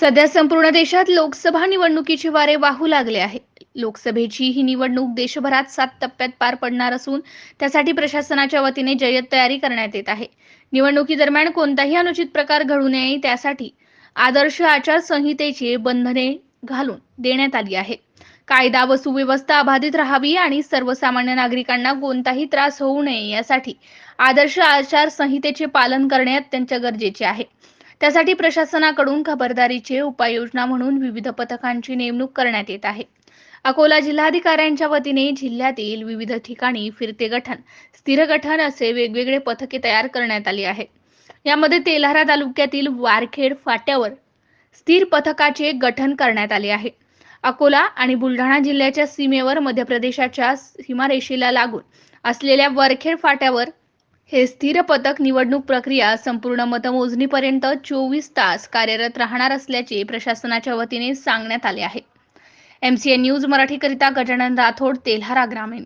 सध्या संपूर्ण देशात लोकसभा निवडणुकीचे वारे वाहू लागले आहे. लोकसभेची ही निवडणूक देशभरात सात टप्प्यात पार पडणार असून त्यासाठी प्रशासनाच्या वतीने जय्यत तयारी करण्यात येत आहे. निवडणुकीदरम्यान कोणताही अनुचित प्रकार घडू नये त्यासाठी आदर्श आचारसंहितेची बंधने घालून देण्यात आली आहे. कायदा व सुव्यवस्था अबाधित राहावी आणि सर्वसामान्य नागरिकांना कोणताही त्रास होऊ नये यासाठी आदर्श आचारसंहितेचे पालन करणे अत्यंत गरजेचे आहे. त्यासाठी प्रशासनाकडून खबरदारीचे उपाययोजना म्हणून विविध पथकांची नेमणूक करण्यात येत आहे. अकोला जिल्हाधिकाऱ्यांच्या वतीने जिल्ह्यातील विविध ठिकाणी फिरते गठन स्थिर गठन असे वेगवेगळे पथके तयार करण्यात आली आहेत. यामध्ये तेल्हारा तालुक्यातील वारखेड फाट्यावर स्थिर पथकाचे गठन करण्यात आले आहे. अकोला आणि बुलढाणा जिल्ह्याच्या सीमेवर मध्य प्रदेशाच्या सीमारेषेला लागून असलेल्या वरखेड फाट्यावर हे स्थिर पथक निवडणूक प्रक्रिया संपूर्ण मतमोजणीपर्यंत चोवीस तास कार्यरत राहणार असल्याचे प्रशासनाच्या वतीने सांगण्यात आले आहे. एमसीए न्यूज मराठीकरिता गजानन राठोड तेल्हारा ग्रामीण.